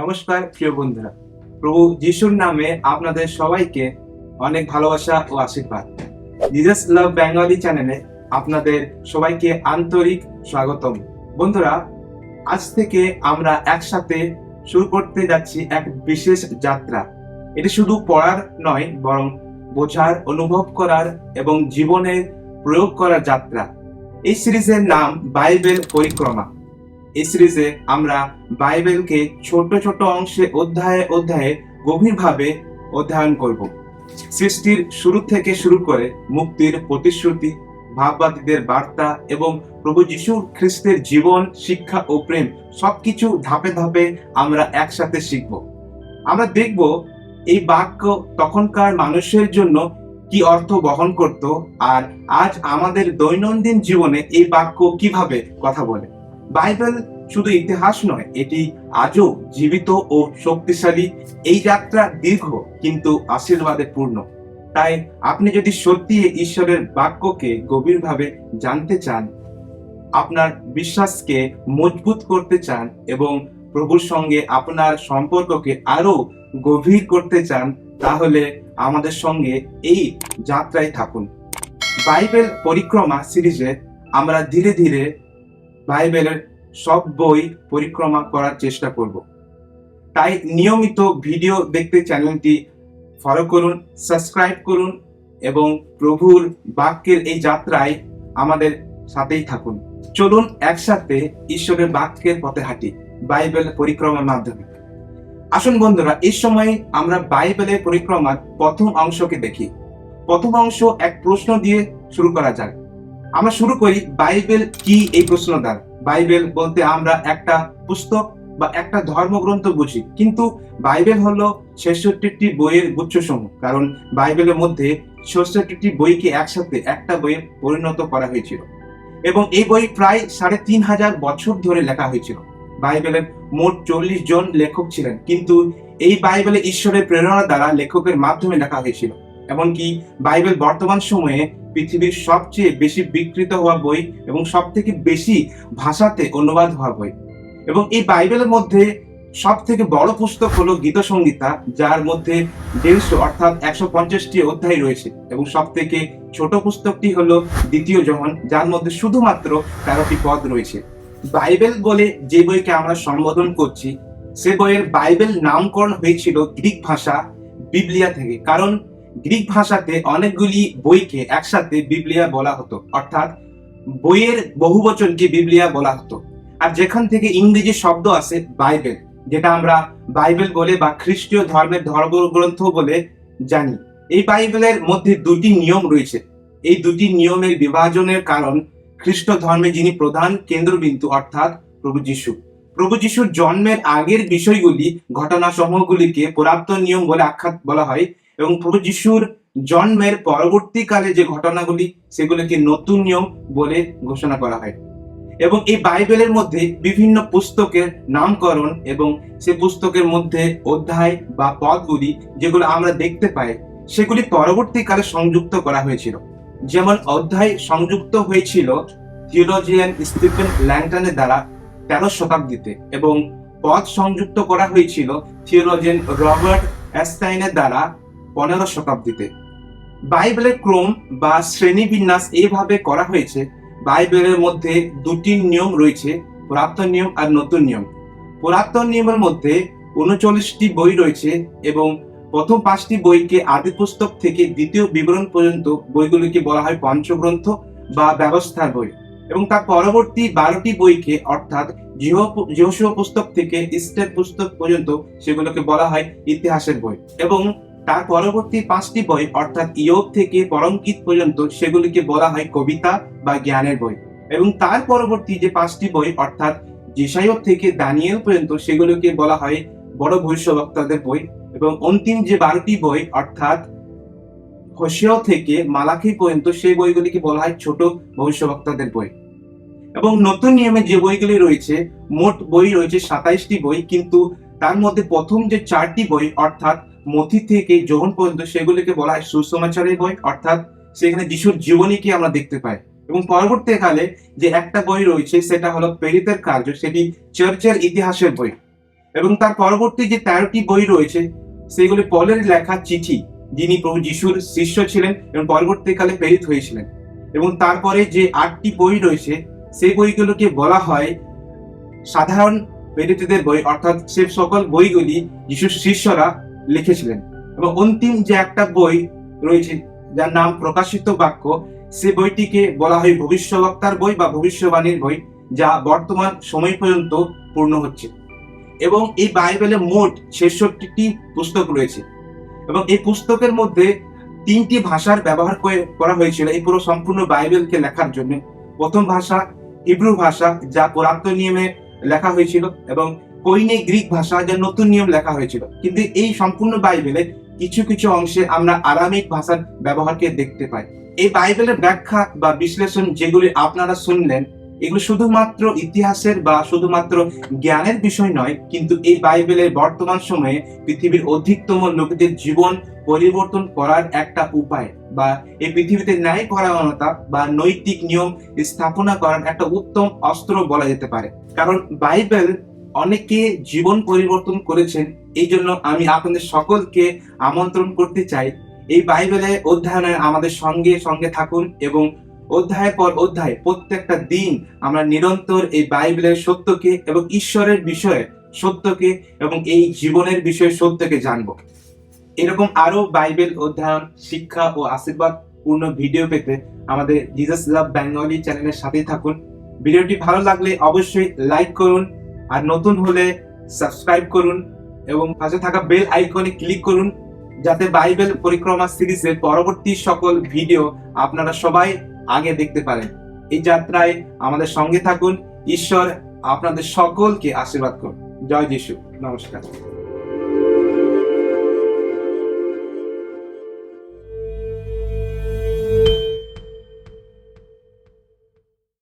নমস্কার, প্রিয় বন্ধুরা। প্রভু যিশুর নামে আপনাদের সবাইকে অনেক ভালোবাসা ও আশীর্বাদ। জিজাস লাভ বেঙ্গলি চ্যানেলে আপনাদের সবাইকে আন্তরিক স্বাগতম। বন্ধুরা, আজ থেকে আমরা একসাথে শুরু করতে যাচ্ছি এক বিশেষ যাত্রা। এটি শুধু পড়ার নয়, বরং বোঝার, অনুভব করার এবং জীবনে প্রয়োগ করার যাত্রা। এই সিরিজের নাম বাইবেল পরিক্রমা। এই সিরিজে আমরা বাইবেলকে ছোট ছোট অংশে অধ্যায়ে অধ্যায়ে গভীরভাবে অধ্যয়ন করব। সৃষ্টির শুরু থেকে শুরু করে মুক্তির প্রতিশ্রুতি, ভাববাদীদের বার্তা এবং প্রভু যীশু খ্রিস্টের জীবন, শিক্ষা ও প্রেম সবকিছু ধাপে ধাপে আমরা একসাথে শিখব। আমরা দেখব এই বাক্য তখনকার মানুষের জন্য কি অর্থ বহন করত আর আজ আমাদের দৈনন্দিন জীবনে এই বাক্য কীভাবে কথা বলে। বাইবেল শুধু ইতিহাস নয়, এটি আজও জীবিত ও শক্তিশালী। এই যাত্রা দীর্ঘ, কিন্তু আশীর্বাদে পূর্ণ। তাই আপনি যদি সত্যি ঈশ্বরের বাক্যকে গভীরভাবে জানতে চান, আপনার বিশ্বাসকে মজবুত করতে চান এবং প্রভুর সঙ্গে আপনার সম্পর্ককে আরও গভীর করতে চান, তাহলে আমাদের সঙ্গে এই যাত্রায় থাকুন। বাইবেল পরিক্রমা সিরিজে আমরা ধীরে ধীরে বাইবেলের সব বই পরিক্রমা করার চেষ্টা করব। তাই নিয়মিত ভিডিও দেখতে চ্যানেলটি ফলো করুন সাবস্ক্রাইব করুন এবং প্রভুর বাক্যের এই যাত্রায় আমাদের সাথেই থাকুন। চলুন একসাথে ঈশ্বরের বাক্যের পথে হাঁটি, বাইবেল পরিক্রমার মাধ্যমে। আসুন বন্ধুরা, এই সময় আমরা বাইবেলের পরিক্রমার প্রথম অংশকে দেখি। প্রথম অংশ এক প্রশ্ন দিয়ে শুরু করা যাক। আমরা শুরু করি বাইবেল কি এই প্রশ্ন দ্বার। বাইবেল বলতে আমরা একটা পুস্তক বা একটা ধর্মগ্রন্থ বুঝি, কিন্তু বাইবেল হলো ছেষট্টিটি বইয়ের গুচ্ছসমূহ, কারণ বাইবেলের মধ্যে ছেষট্টিটি বইকে একসাথে একটা বইয়ে পরিণত করা হয়েছিল। এবং এই বই প্রায় সাড়ে তিন হাজার বছর ধরে লেখা হয়েছিল। বাইবেলের মোট চল্লিশ জন লেখক ছিলেন, কিন্তু এই বাইবেলে ঈশ্বরের প্রেরণা দ্বারা লেখকের মাধ্যমে লেখা হয়েছিল। এমনকি বাইবেল বর্তমান সময়ে পৃথিবীর সবচেয়ে বেশি বিকৃত হওয়া বই এবং সব থেকে বেশি ভাষাতে অনুবাদ হওয়া বই। এবং এই বাইবেলের মধ্যে সব থেকে বড় পুস্তক হলো গীত সংগীতা যার মধ্যে দেড়শো অর্থাৎ একশো পঞ্চাশটি অধ্যায় রয়েছে। এবং সব থেকে ছোট পুস্তকটি হলো দ্বিতীয় জহন, যার মধ্যে শুধুমাত্র তেরোটি পদ রয়েছে। বাইবেল বলে যে বইকে আমরা সম্বোধন করছি, সে বইয়ের বাইবেল নামকরণ হয়েছিল গ্রিক ভাষা বিবলিয়া থেকে। কারণ গ্রিক ভাষাতে অনেকগুলি বইকে একসাথে বিবলিয়া বলা হতো। অর্থাৎ বইয়ের বহুবচনকে বিবলিয়া বলা হতো। আর যেখান থেকে ইংরেজি শব্দ আসে, বাইবেল, যেটা আমরা বাইবেল বলে বা খ্রিস্টীয় ধর্মের ধর্মগ্রন্থ বলে জানি। এই বাইবেলের মধ্যে দুটি নিয়ম রয়েছে। এই দুটি নিয়মের বিভাজনের কারণ খ্রিস্ট ধর্মে যিনি প্রধান কেন্দ্রবিন্দু, অর্থাৎ প্রভু যিশু। প্রভু যিশুর জন্মের আগের বিষয়গুলি ঘটনা সমূহগুলিকে পুরাতন নিয়ম বলে আখ্যাত বলা হয়। এবং প্রভু যিশুর জন্মের পরবর্তীকালে যে ঘটনাগুলি, সেগুলিকে নতুন নিয়ম বলে ঘোষণা করা হয়। এবং এই বাইবেলের মধ্যে বিভিন্ন পুস্তকের নামকরণ এবং সে পুস্তকের মধ্যে অধ্যায় বা পদগুলি যেগুলো আমরা দেখতে পাই, সেগুলি পরবর্তীকালে সংযুক্ত করা হয়েছিল। যেমন অধ্যায় সংযুক্ত হয়েছিল থিওলজিয়ান স্টিফেন ল্যাংটনের দ্বারা তেরো শতাব্দীতে এবং পদ সংযুক্ত করা হয়েছিল থিওলজিয়ান রবার্ট অ্যাস্টাইনের দ্বারা পনেরো শতাব্দীতে। বাইবেলের ক্রম বা শ্রেণীবিন্যাস এইভাবে করা হয়েছে, বাইবেলের মধ্যে দুটি নিয়ম রয়েছে, পুরাতন নিয়ম আর নতুন নিয়ম। পুরাতন নিয়মের মধ্যে উনচল্লিশটি বই রয়েছে এবং প্রথম পাঁচটি বইকে আদি পুস্তক থেকে দ্বিতীয় বিবরণ পর্যন্ত বইগুলিকে বলা হয় পঞ্চগ্রন্থ বা ব্যবস্থার বই এবং তার পরবর্তী বারোটি বইকে অর্থাৎ জিহসীয় পুস্তক থেকে ইস্টের পুস্তক পর্যন্ত সেগুলোকে বলা হয় ইতিহাসের বই এবং তার পরবর্তী পাঁচটি বই, অর্থাৎ ইয়োগ থেকে পরমগীত পর্যন্ত, সেগুলিকে বলা হয় কবিতা বা জ্ঞানের বই। এবং তার পরবর্তী যে পাঁচটি বই, অর্থাৎ জিসাইয় থেকে দানিয়েল পর্যন্ত, সেগুলোকে বলা হয় বড় ভবিষ্যবক্তাদের বই। এবং অন্তিম যে বারোটি বই, অর্থাৎ হোসিয় থেকে মালাখি পর্যন্ত, সেই বইগুলিকে বলা হয় ছোট ভবিষ্যবক্তাদের বই। এবং নতুন নিয়মে যে বইগুলি রয়েছে, মোট বই রয়েছে সাতাইশটি বই, কিন্তু তার মধ্যে প্রথম যে চারটি বই, অর্থাৎ মথি থেকে যোহন পর্যন্ত সেগুলিকে বলা হয় সুসমাচারের বই, অর্থাৎ সেখানে যিশুর জীবনীকে আমরা দেখতে পাই। এবং পরবর্তীকালে যে একটা বই রয়েছে, সেটা হলো প্রেরিতের কার্য, সেটি চার্চের ইতিহাসের বই। এবং তার পরবর্তী যে তেরোটি বই রয়েছে, সেগুলি পলের লেখা চিঠি, যিনি প্রভু যিশুর শিষ্য ছিলেন এবং পরবর্তীকালে প্রেরিত হয়েছিলেন। এবং তারপরে যে আটটি বই রয়েছে, সেই বইগুলোকে বলা হয় সাধারণ প্রেরিতদের বই, অর্থাৎ সে সকল বইগুলি যিশুর শিষ্যরা লিখেছিলেন। এবং অন্তিম যে একটা বই রয়েছে, যার নাম প্রকাশিত বাক্য, সে বইটিকে বলা হয় ভবিষ্যবক্তার বই বা ভবিষ্যবাণীর বই, যা বর্তমান সময় পর্যন্ত পূর্ণ হচ্ছে। এবং এই বাইবেলে মোট ছেষট্টিটি পুস্তক রয়েছে। এবং এই পুস্তকের মধ্যে তিনটি ভাষার ব্যবহার করে- হয়েছিল। এই পুরো সম্পূর্ণ বাইবেলকে লেখার জন্য। প্রথম ভাষা হিব্রু ভাষা, যা পুরাতন নিয়মে লেখা হয়েছিল। এবং কৈনে গ্রিক ভাষা যা নতুন নিয়ম লেখা হয়েছিল। কিন্তু এই সম্পূর্ণ বাইবেলে কিছু কিছু অংশে আমরা আরামিক ভাষার ব্যবহারকে দেখতে পাই। এই বাইবেলের ব্যাখ্যা বা বিশ্লেষণ যেগুলি আপনারা শুনলেন, এগুলো শুধুমাত্র ইতিহাসের বা শুধুমাত্র জ্ঞানের বিষয় নয়, কিন্তু এই বাইবেলের বর্তমান সময়ে পৃথিবীর অধিকতম লোকেদের জীবন পরিবর্তন করার একটা উপায় বা এই পৃথিবীতে ন্যায় পরায়ণতা বা নৈতিক নিয়ম স্থাপনা করার একটা উত্তম অস্ত্র বলা যেতে পারে। কারণ বাইবেল অনেকে জীবন পরিবর্তন করেছেন এই জন্য আমি আপনাদের সকলকে আমন্ত্রণ করতে চাই। এই বাইবেলে অধ্যয়নে আমাদের সঙ্গে সঙ্গে থাকুন এবং অধ্যায়ের পর অধ্যায় প্রত্যেকটা দিন আমরা নিরন্তর এই বাইবেলের সত্যকে এবং ঈশ্বরের বিষয়ে সত্যকে এবং এই জীবনের বিষয়ে সত্যকে জানব। এরকম আরও বাইবেল অধ্যয়ন, শিক্ষা ও আশীর্বাদ পূর্ণ ভিডিও পেতে আমাদের জিজাস লাভ বেঙ্গলি চ্যানেলের সাথেই থাকুন। ভিডিওটি ভালো লাগলে অবশ্যই লাইক করুন আর নতুন হলে সাবস্ক্রাইব করুন এবং পাশে থাকা বেল আইকনে ক্লিক করুন যাতে বাইবেল পরিক্রমা সিরিজের পরবর্তী সকল ভিডিও আপনারা সবাই আগে দেখতে পারেন। এই যাত্রায় আমাদের সঙ্গে থাকুন। ঈশ্বর আপনাদের সকলকে আশীর্বাদ করুন। জয় যিশু। নমস্কার।